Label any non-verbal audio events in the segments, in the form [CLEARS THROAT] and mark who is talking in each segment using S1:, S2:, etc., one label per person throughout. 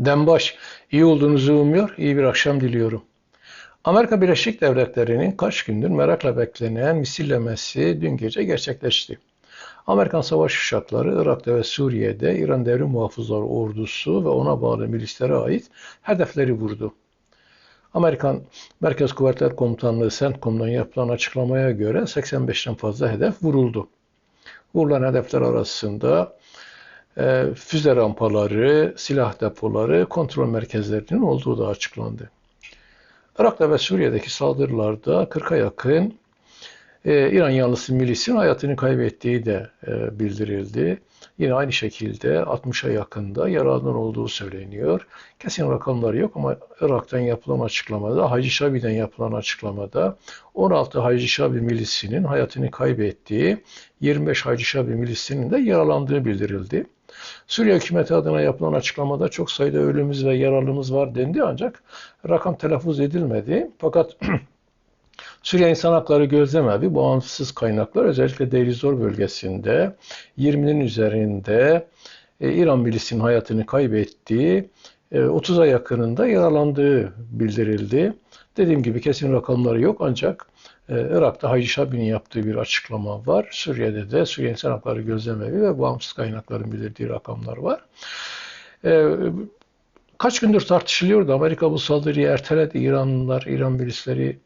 S1: Dembaş, iyi olduğunuzu umuyor, iyi bir akşam diliyorum. Amerika Birleşik Devletleri'nin kaç gündür merakla beklenen misillemesi dün gece gerçekleşti. Amerikan savaş uçakları Irak'ta ve Suriye'de İran Devrim Muhafızları Ordusu ve ona bağlı milislere ait hedefleri vurdu. Amerikan Merkez Kuvvetler Komutanlığı CENTCOM'dan yapılan açıklamaya göre 85'ten fazla hedef vuruldu. Vurulan hedefler arasında e, füze rampaları, silah depoları, kontrol merkezlerinin olduğu da açıklandı. Irak'ta ve Suriye'deki saldırılarda 40'a yakın e, İran yanlısı milisin hayatını kaybettiği de e, bildirildi. Yine aynı şekilde 60'a yakında yaralanan olduğu söyleniyor. Kesin rakamlar yok ama Irak'tan yapılan açıklamada, Hacı Şabi'den yapılan açıklamada 16 Hacı Şabi milisinin hayatını kaybettiği, 25 Hacı Şabi milisinin de yaralandığı bildirildi. Suriye hükümeti adına yapılan açıklamada çok sayıda ölümümüz ve yaralımız var dendi ancak rakam telaffuz edilmedi. Fakat [CLEARS THROAT] Suriye İnsan Hakları Gözlem Evi bağımsız kaynaklar özellikle Deir bölgesinde 20'nin üzerinde e, İran milisinin hayatını kaybettiği, e, 30'a yakınında yaralandığı bildirildi. Dediğim gibi kesin rakamları yok ancak Irak'ta Hacı Şabi'nin yaptığı bir açıklama var. Suriye'de de Suriye İnsan Hakları Gözlem Evi ve bağımsız kaynakların bildirdiği rakamlar var. E, kaç gündür tartışılıyordu. Amerika bu saldırıyı erteledi. İranlılar, İran milisleri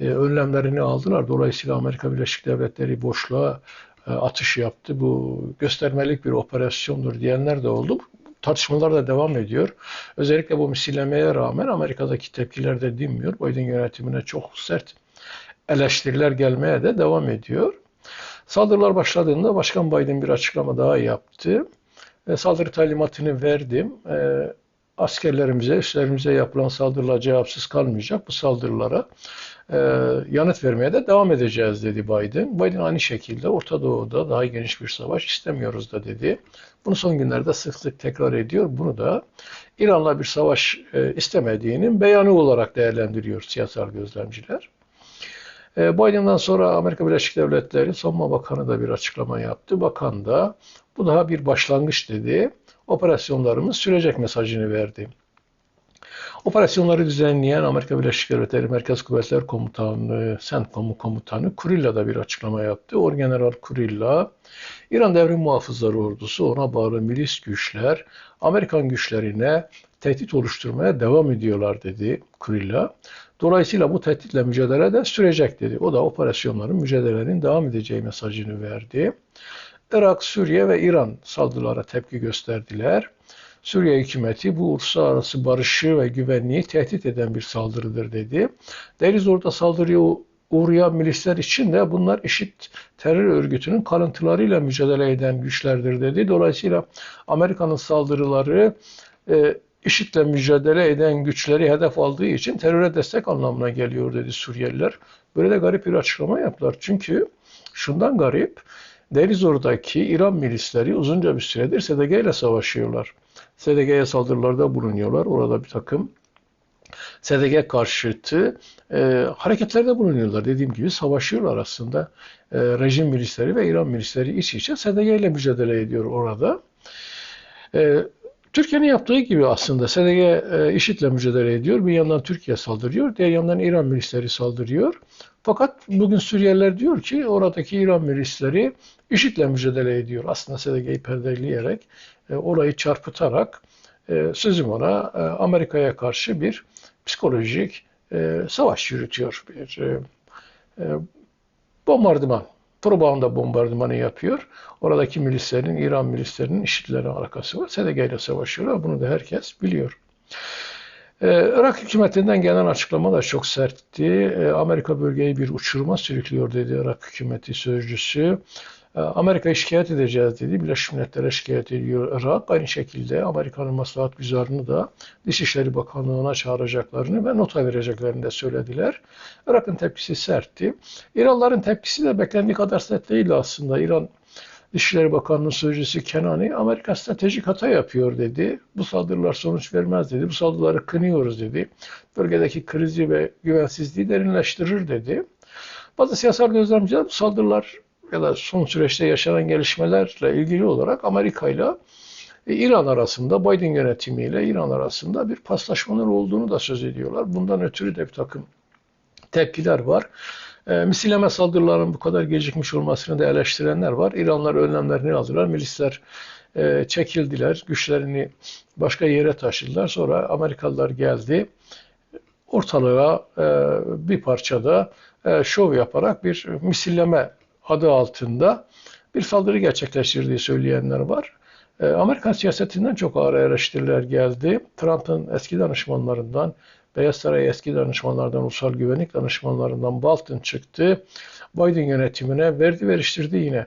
S1: e, önlemlerini aldılar. Dolayısıyla Amerika Birleşik Devletleri boşluğa e, atış yaptı. Bu göstermelik bir operasyondur diyenler de oldu. Tartışmalar da devam ediyor. Özellikle bu misillemeye rağmen Amerika'daki tepkiler de dinmiyor. Biden yönetimine çok sert eleştiriler gelmeye de devam ediyor. Saldırılar başladığında Başkan Biden bir açıklama daha yaptı. E, saldırı talimatını verdim. E, askerlerimize, üstlerimize yapılan saldırılar cevapsız kalmayacak. Bu saldırılara e, yanıt vermeye de devam edeceğiz dedi Biden. Biden aynı şekilde Orta Doğu'da daha geniş bir savaş istemiyoruz da dedi. Bunu son günlerde sık sık tekrar ediyor. Bunu da İran'la bir savaş e, istemediğinin beyanı olarak değerlendiriyor siyasal gözlemciler. E, Biden'dan sonra Amerika Birleşik Devletleri Savunma Bakanı da bir açıklama yaptı. Bakan da bu daha bir başlangıç dedi. Operasyonlarımız sürecek mesajını verdi. Operasyonları düzenleyen Amerika Birleşik Devletleri Merkez Kuvvetler Komutanı, CENTCOM Komutanı Kurilla da bir açıklama yaptı. Orgeneral Kurilla, İran Devrim Muhafızları Ordusu, ona bağlı milis güçler, Amerikan güçlerine tehdit oluşturmaya devam ediyorlar dedi Kurilla. Dolayısıyla bu tehditle mücadele de sürecek dedi. O da operasyonların, mücadelelerin devam edeceği mesajını verdi. Irak, Suriye ve İran saldırılara tepki gösterdiler. Suriye hükümeti bu uluslararası barışı ve güvenliği tehdit eden bir saldırıdır dedi. Deriz orada saldırıya uğrayan milisler için de bunlar eşit terör örgütünün kalıntılarıyla mücadele eden güçlerdir dedi. Dolayısıyla Amerika'nın saldırıları e, IŞİD'le mücadele eden güçleri hedef aldığı için teröre destek anlamına geliyor dedi Suriyeliler. Böyle de garip bir açıklama yaptılar. Çünkü şundan garip, Derizor'daki İran milisleri uzunca bir süredir SDG ile savaşıyorlar. SDG'ye saldırılarda bulunuyorlar. Orada bir takım SDG karşıtı e, hareketlerde bulunuyorlar. Dediğim gibi savaşıyorlar aslında. E, rejim milisleri ve İran milisleri iç içe SDG ile mücadele ediyor orada. E, Türkiye'nin yaptığı gibi aslında SDG e, IŞİD'le mücadele ediyor. Bir yandan Türkiye saldırıyor, diğer yandan İran milisleri saldırıyor. Fakat bugün Suriyeliler diyor ki oradaki İran milisleri IŞİD'le mücadele ediyor. Aslında SDG'yi perdeleyerek, e, olayı çarpıtarak e, sözüm ona e, Amerika'ya karşı bir psikolojik e, savaş yürütüyor. Bir e, bombardıman propaganda bombardımanı yapıyor. Oradaki milislerin, İran milislerinin IŞİD'lerine alakası var. SDG ile savaşıyorlar. Bunu da herkes biliyor. Ee, Irak hükümetinden gelen açıklama da çok sertti. Ee, Amerika bölgeyi bir uçuruma sürüklüyor dedi Irak hükümeti sözcüsü. Ee, Amerika'yı şikayet edeceğiz dedi. Birleşmiş Milletler'e şikayet ediyor Irak. Aynı şekilde Amerika'nın maslahat güzarını da Dışişleri Bakanlığı'na çağıracaklarını ve nota vereceklerini de söylediler. Irak'ın tepkisi sertti. İranların tepkisi de beklendiği kadar sert değildi aslında. İran Dışişleri Bakanlığı Sözcüsü Kenani, Amerika stratejik hata yapıyor dedi. Bu saldırılar sonuç vermez dedi. Bu saldırıları kınıyoruz dedi. Bölgedeki krizi ve güvensizliği derinleştirir dedi. Bazı siyasal gözlemciler bu saldırılar ya da son süreçte yaşanan gelişmelerle ilgili olarak Amerika ile e, İran arasında Biden yönetimiyle İran arasında bir paslaşmalar olduğunu da söz ediyorlar. Bundan ötürü de bir takım tepkiler var. E, misilleme saldırıların bu kadar gecikmiş olmasını da eleştirenler var. İranlar önlemlerini aldılar. Milisler e, çekildiler. Güçlerini başka yere taşıdılar. Sonra Amerikalılar geldi. Ortalığa e, bir parçada e, şov yaparak bir misilleme adı altında bir saldırı gerçekleştirdiği söyleyenler var. E, Amerikan siyasetinden çok ağır eleştiriler geldi. Trump'ın eski danışmanlarından, Beyaz Saray eski danışmanlardan, ulusal güvenlik danışmanlarından Bolton çıktı. Biden yönetimine verdi veriştirdi yine.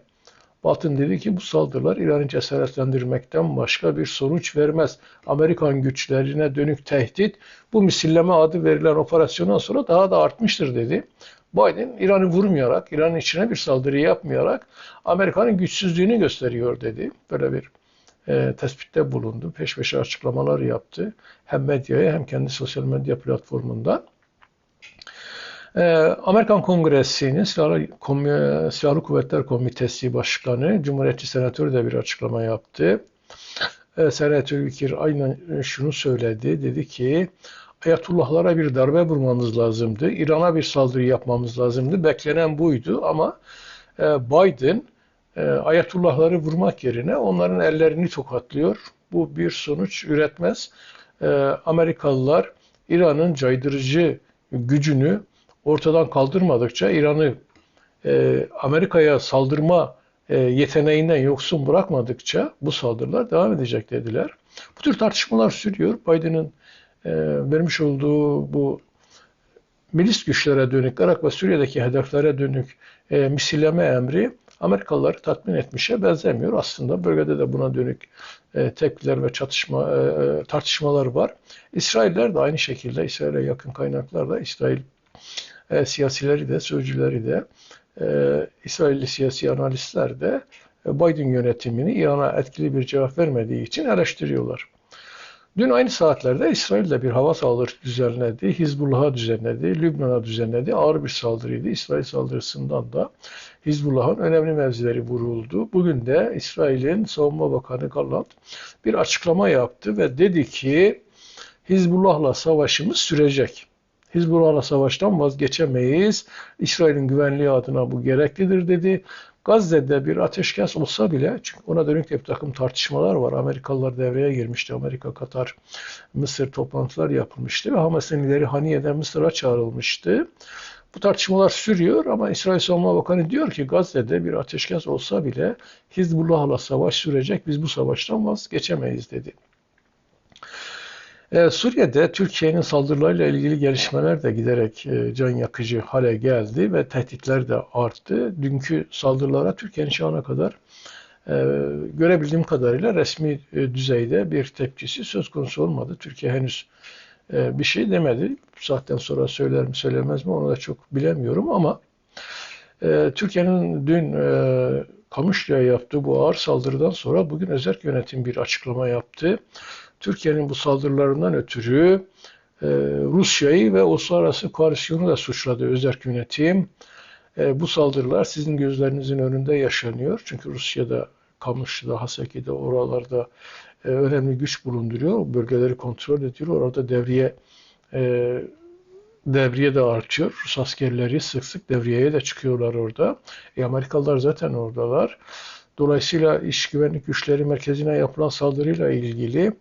S1: Bolton dedi ki bu saldırılar İran'ı cesaretlendirmekten başka bir sonuç vermez. Amerikan güçlerine dönük tehdit bu misilleme adı verilen operasyondan sonra daha da artmıştır dedi. Biden İran'ı vurmayarak, İran'ın içine bir saldırı yapmayarak Amerika'nın güçsüzlüğünü gösteriyor dedi. Böyle bir e, tespitte bulundu. Peş peşe açıklamalar yaptı. Hem medyaya hem kendi sosyal medya platformundan. E, Amerikan Kongresi'nin Silahlı, Silahlı Kuvvetler Komitesi Başkanı, Cumhuriyetçi Senatörü de bir açıklama yaptı. E, Senatör Ülkir aynen şunu söyledi. Dedi ki Ayatullahlara bir darbe vurmamız lazımdı. İran'a bir saldırı yapmamız lazımdı. Beklenen buydu ama e, Biden e, Ayatullahları vurmak yerine onların ellerini tokatlıyor. Bu bir sonuç üretmez. E, Amerikalılar İran'ın caydırıcı gücünü ortadan kaldırmadıkça İran'ı Amerika'ya saldırma yeteneğinden yoksun bırakmadıkça bu saldırılar devam edecek dediler. Bu tür tartışmalar sürüyor. Biden'ın e, vermiş olduğu bu milis güçlere dönük, Irak ve Suriye'deki hedeflere dönük e, misilleme emri Amerikalıları tatmin etmişe benzemiyor. Aslında bölgede de buna dönük e, tepkiler ve çatışma e, e tartışmalar var. İsrailler de aynı şekilde, İsrail'e yakın kaynaklar da İsrail e, siyasileri de, sözcüleri de, e, İsrailli siyasi analistler de e, Biden yönetimini İran'a etkili bir cevap vermediği için eleştiriyorlar. Dün aynı saatlerde İsrail'de bir hava saldırısı düzenledi, Hizbullah'a düzenledi, Lübnan'a düzenledi. Ağır bir saldırıydı. İsrail saldırısından da Hizbullah'ın önemli mevzileri vuruldu. Bugün de İsrail'in Savunma Bakanı Gallant bir açıklama yaptı ve dedi ki Hizbullah'la savaşımız sürecek. Hizbullah'la savaştan vazgeçemeyiz. İsrail'in güvenliği adına bu gereklidir dedi. Gazze'de bir ateşkes olsa bile çünkü ona dönük de bir takım tartışmalar var. Amerikalılar devreye girmişti. Amerika, Katar, Mısır toplantılar yapılmıştı ve Hamas'ın lideri Haniye'den Mısır'a çağrılmıştı. Bu tartışmalar sürüyor ama İsrail Savunma Bakanı diyor ki Gazze'de bir ateşkes olsa bile Hizbullah'la savaş sürecek. Biz bu savaştan vazgeçemeyiz dedi. Ee, Suriye'de Türkiye'nin saldırılarıyla ilgili gelişmeler de giderek e, can yakıcı hale geldi ve tehditler de arttı. Dünkü saldırılara Türkiye'nin şu ana kadar e, görebildiğim kadarıyla resmi e, düzeyde bir tepkisi söz konusu olmadı. Türkiye henüz e, bir şey demedi. Bu saatten sonra söyler mi söylemez mi onu da çok bilemiyorum ama e, Türkiye'nin dün e, Kamışlı'ya yaptığı bu ağır saldırıdan sonra bugün özel yönetim bir açıklama yaptı. Türkiye'nin bu saldırılarından ötürü e, Rusya'yı ve uluslararası koalisyonu da suçladı özerk yönetim. E, bu saldırılar sizin gözlerinizin önünde yaşanıyor. Çünkü Rusya'da, Kamışlı'da, Haseki'de, oralarda e, önemli güç bulunduruyor. Bölgeleri kontrol ediyor. Orada devriye e, devriye de artıyor. Rus askerleri sık sık devriyeye de çıkıyorlar orada. E, Amerikalılar zaten oradalar. Dolayısıyla İş Güvenlik Güçleri Merkezi'ne yapılan saldırıyla ilgili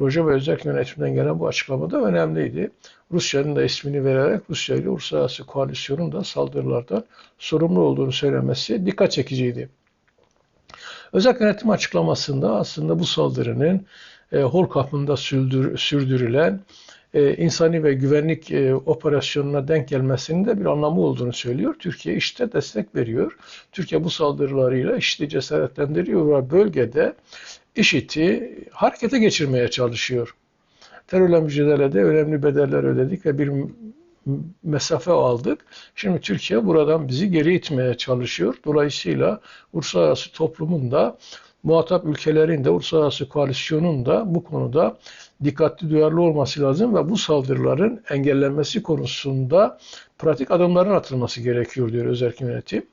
S1: Roja ve Özel Yönetimden gelen bu açıklama da önemliydi. Rusya'nın da ismini vererek Rusya ile Uluslararası Koalisyonun da saldırılardan sorumlu olduğunu söylemesi dikkat çekiciydi. Özel yönetim açıklamasında aslında bu saldırının e, hol kapında sürdür, sürdürülen e, insani ve güvenlik e, operasyonuna denk gelmesinin de bir anlamı olduğunu söylüyor. Türkiye işte destek veriyor. Türkiye bu saldırılarıyla IŞİD'i cesaretlendiriyor ve bölgede IŞİD'i harekete geçirmeye çalışıyor. Terörle mücadelede önemli bedeller ödedik ve bir mesafe aldık. Şimdi Türkiye buradan bizi geri itmeye çalışıyor. Dolayısıyla uluslararası toplumun da muhatap ülkelerin de uluslararası koalisyonun da bu konuda dikkatli duyarlı olması lazım ve bu saldırıların engellenmesi konusunda pratik adımların atılması gerekiyor diyor özel yönetim.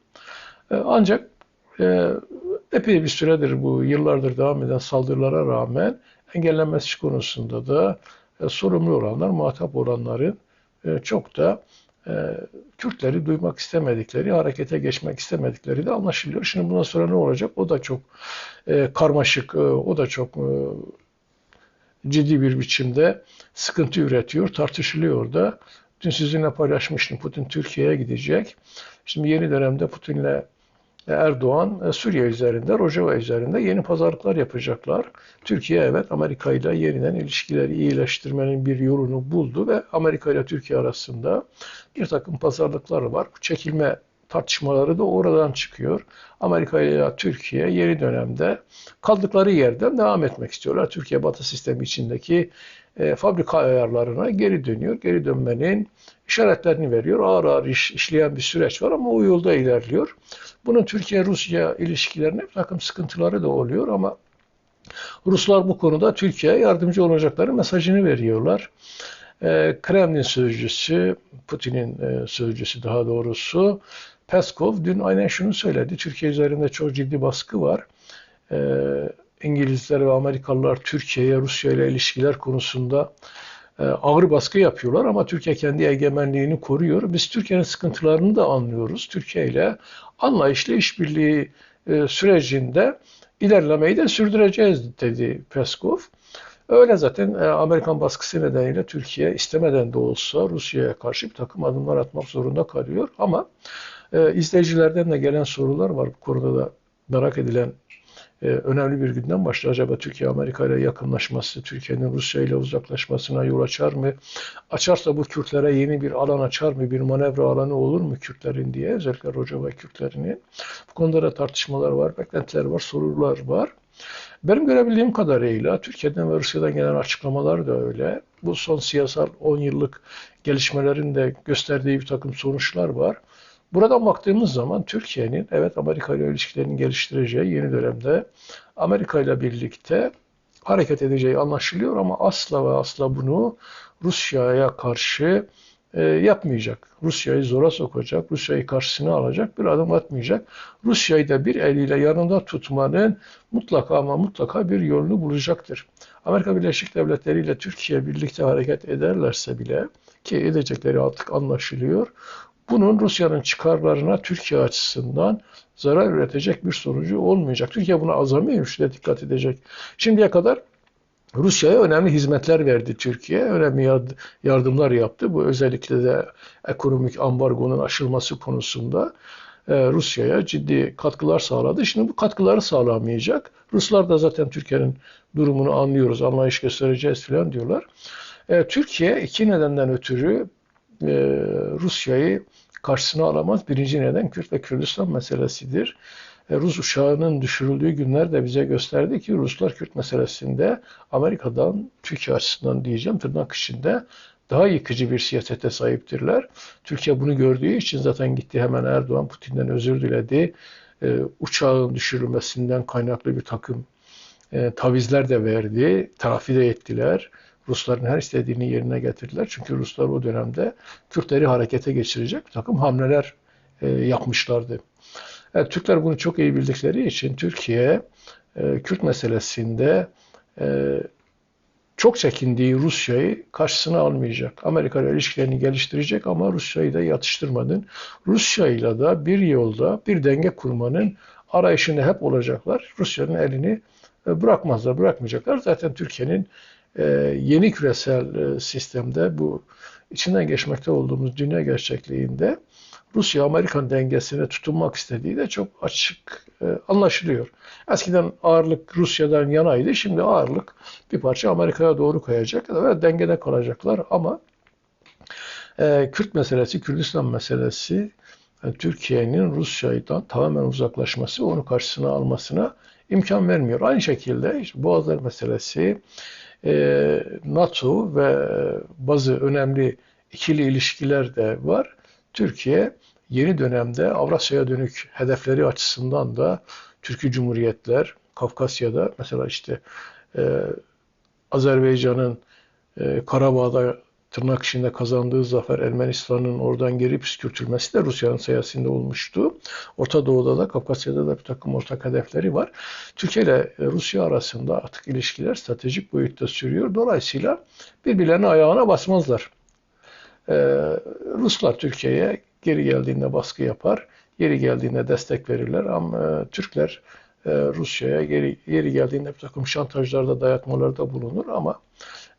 S1: E, ancak e, epey bir süredir bu yıllardır devam eden saldırılara rağmen engellenmesi konusunda da e, sorumlu olanlar, muhatap olanların çok da Kürtleri duymak istemedikleri, harekete geçmek istemedikleri de anlaşılıyor. Şimdi bundan sonra ne olacak? O da çok e, karmaşık, e, o da çok e, ciddi bir biçimde sıkıntı üretiyor, tartışılıyor da. Dün sizinle paylaşmıştım. Putin Türkiye'ye gidecek. Şimdi yeni dönemde Putin'le Erdoğan e, Suriye üzerinde, Rojava üzerinde yeni pazarlıklar yapacaklar. Türkiye evet Amerika ile yeniden ilişkileri iyileştirmenin bir yolunu buldu ve Amerika ile Türkiye arasında bir takım pazarlıklar var. Çekilme tartışmaları da oradan çıkıyor. Amerika ile Türkiye yeni dönemde kaldıkları yerden devam etmek istiyorlar. Türkiye Batı sistemi içindeki e, fabrika ayarlarına geri dönüyor. Geri dönmenin işaretlerini veriyor. Ağır ağır iş, işleyen bir süreç var ama o yolda ilerliyor. Bunun Türkiye-Rusya ilişkilerine bir takım sıkıntıları da oluyor ama Ruslar bu konuda Türkiye'ye yardımcı olacakları mesajını veriyorlar. E, Kremlin sözcüsü, Putin'in e, sözcüsü daha doğrusu Peskov dün aynen şunu söyledi. Türkiye üzerinde çok ciddi baskı var. E, İngilizler ve Amerikalılar Türkiye'ye, Rusya ile ilişkiler konusunda e, ağır baskı yapıyorlar ama Türkiye kendi egemenliğini koruyor. Biz Türkiye'nin sıkıntılarını da anlıyoruz. Türkiye ile anlayışlı işbirliği e, sürecinde ilerlemeyi de sürdüreceğiz dedi Peskov. Öyle zaten e, Amerikan baskısı nedeniyle Türkiye istemeden de olsa Rusya'ya karşı bir takım adımlar atmak zorunda kalıyor. Ama izleyicilerden de gelen sorular var bu konuda da merak edilen e, önemli bir günden başlıyor. Acaba Türkiye Amerika ile yakınlaşması, Türkiye'nin Rusya ile uzaklaşmasına yol açar mı? Açarsa bu Kürtlere yeni bir alan açar mı? Bir manevra alanı olur mu Kürtlerin diye özellikle Rojava Kürtlerinin. Bu konuda da tartışmalar var, beklentiler var, sorular var. Benim görebildiğim kadarıyla Türkiye'den ve Rusya'dan gelen açıklamalar da öyle. Bu son siyasal 10 yıllık gelişmelerin de gösterdiği bir takım sonuçlar var. Buradan baktığımız zaman Türkiye'nin evet Amerika ile ilişkilerini geliştireceği yeni dönemde Amerika ile birlikte hareket edeceği anlaşılıyor ama asla ve asla bunu Rusya'ya karşı e, yapmayacak. Rusya'yı zora sokacak, Rusya'yı karşısına alacak bir adım atmayacak. Rusya'yı da bir eliyle yanında tutmanın mutlaka ama mutlaka bir yolunu bulacaktır. Amerika Birleşik Devletleri ile Türkiye birlikte hareket ederlerse bile ki edecekleri artık anlaşılıyor. Bunun Rusya'nın çıkarlarına Türkiye açısından zarar üretecek bir sonucu olmayacak. Türkiye buna azami ölçüde dikkat edecek. Şimdiye kadar Rusya'ya önemli hizmetler verdi Türkiye. Önemli yardımlar yaptı. Bu özellikle de ekonomik ambargonun aşılması konusunda e, Rusya'ya ciddi katkılar sağladı. Şimdi bu katkıları sağlamayacak. Ruslar da zaten Türkiye'nin durumunu anlıyoruz, anlayış göstereceğiz falan diyorlar. E, Türkiye iki nedenden ötürü e, Rusya'yı karşısına alamaz. Birinci neden Kürt ve Kürdistan meselesidir. E, Rus uçağının düşürüldüğü günler de bize gösterdi ki Ruslar Kürt meselesinde Amerika'dan, Türkiye açısından diyeceğim tırnak içinde daha yıkıcı bir siyasete sahiptirler. Türkiye bunu gördüğü için zaten gitti hemen Erdoğan Putin'den özür diledi. E, uçağın düşürülmesinden kaynaklı bir takım tavizler de verdi, terafi de ettiler. Rusların her istediğini yerine getirdiler. Çünkü Ruslar o dönemde Kürtleri harekete geçirecek bir takım hamleler e, yapmışlardı. Evet, Türkler bunu çok iyi bildikleri için Türkiye e, Kürt meselesinde e, çok çekindiği Rusya'yı karşısına almayacak. Amerika ile ilişkilerini geliştirecek ama Rusya'yı da yatıştırmanın, Rusya ile de bir yolda bir denge kurmanın arayışında hep olacaklar. Rusya'nın elini e, bırakmazlar, bırakmayacaklar. Zaten Türkiye'nin e, yeni küresel e, sistemde bu içinden geçmekte olduğumuz dünya gerçekliğinde Rusya-Amerikan dengesine tutunmak istediği de çok açık anlaşılıyor. Eskiden ağırlık Rusya'dan yanaydı, şimdi ağırlık bir parça Amerika'ya doğru kayacak ve dengede kalacaklar ama Kürt meselesi, Kürdistan meselesi Türkiye'nin Rusya'dan tamamen uzaklaşması, onu karşısına almasına imkan vermiyor. Aynı şekilde işte Boğazlar meselesi, e, NATO ve bazı önemli ikili ilişkiler de var. Türkiye yeni dönemde Avrasya'ya dönük hedefleri açısından da Türkiye Cumhuriyetler, Kafkasya'da mesela işte e, Azerbaycan'ın e, Karabağ'da tırnak içinde kazandığı zafer Ermenistan'ın oradan geri püskürtülmesi de Rusya'nın sayesinde olmuştu. Orta Doğu'da da Kafkasya'da da bir takım ortak hedefleri var. Türkiye ile Rusya arasında artık ilişkiler stratejik boyutta sürüyor. Dolayısıyla birbirlerine ayağına basmazlar. Ee, Ruslar Türkiye'ye geri geldiğinde baskı yapar. Yeri geldiğinde destek verirler ama e, Türkler e, Rusya'ya geri, yeri geldiğinde bir takım şantajlarda, dayatmalarda bulunur ama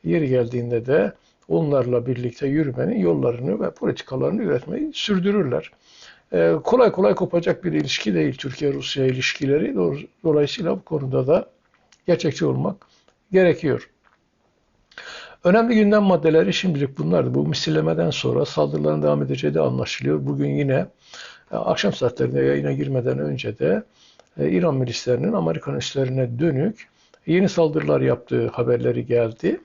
S1: yeri geldiğinde de onlarla birlikte yürümenin yollarını ve politikalarını üretmeyi sürdürürler. E, kolay kolay kopacak bir ilişki değil Türkiye-Rusya ilişkileri. Dolayısıyla bu konuda da gerçekçi olmak gerekiyor. Önemli gündem maddeleri şimdilik bunlardı. Bu misillemeden sonra saldırıların devam edeceği de anlaşılıyor. Bugün yine e, akşam saatlerinde yayına girmeden önce de e, İran milislerinin Amerikan üslerine dönük yeni saldırılar yaptığı haberleri geldi.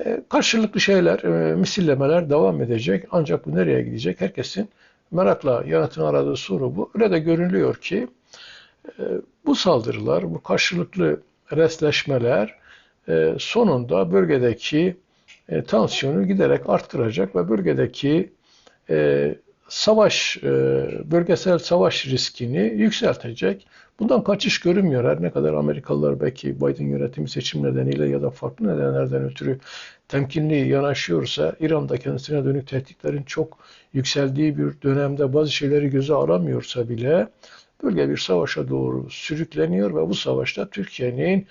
S1: E, karşılıklı şeyler, misillemeler devam edecek. Ancak bu nereye gidecek? Herkesin merakla yanıtını aradığı soru bu. Öyle de görünüyor ki bu saldırılar, bu karşılıklı resleşmeler sonunda bölgedeki tansiyonu giderek arttıracak ve bölgedeki savaş, e, bölgesel savaş riskini yükseltecek. Bundan kaçış görünmüyor. Her ne kadar Amerikalılar belki Biden yönetimi seçim nedeniyle ya da farklı nedenlerden ötürü temkinli yanaşıyorsa, İran'da kendisine dönük tehditlerin çok yükseldiği bir dönemde bazı şeyleri göze alamıyorsa bile bölge bir savaşa doğru sürükleniyor ve bu savaşta Türkiye'nin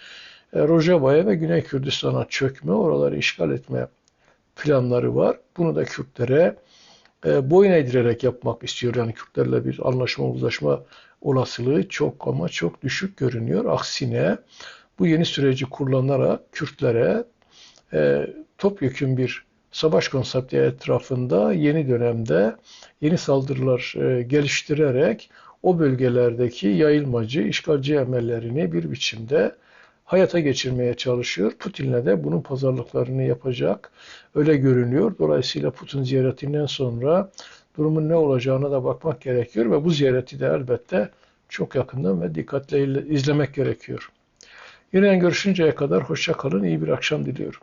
S1: e, Rojava'ya ve Güney Kürdistan'a çökme, oraları işgal etme planları var. Bunu da Kürtlere e, boyun eğdirerek yapmak istiyor. Yani Kürtlerle bir anlaşma, uzlaşma olasılığı çok ama çok düşük görünüyor. Aksine bu yeni süreci kullanarak Kürtlere e, topyekun bir savaş konsepti etrafında yeni dönemde yeni saldırılar e, geliştirerek o bölgelerdeki yayılmacı, işgalci emellerini bir biçimde hayata geçirmeye çalışıyor. Putin'le de bunun pazarlıklarını yapacak. Öyle görünüyor. Dolayısıyla Putin ziyaretinden sonra durumun ne olacağına da bakmak gerekiyor ve bu ziyareti de elbette çok yakından ve dikkatle izlemek gerekiyor. Yeniden görüşünceye kadar hoşça kalın, iyi bir akşam diliyorum.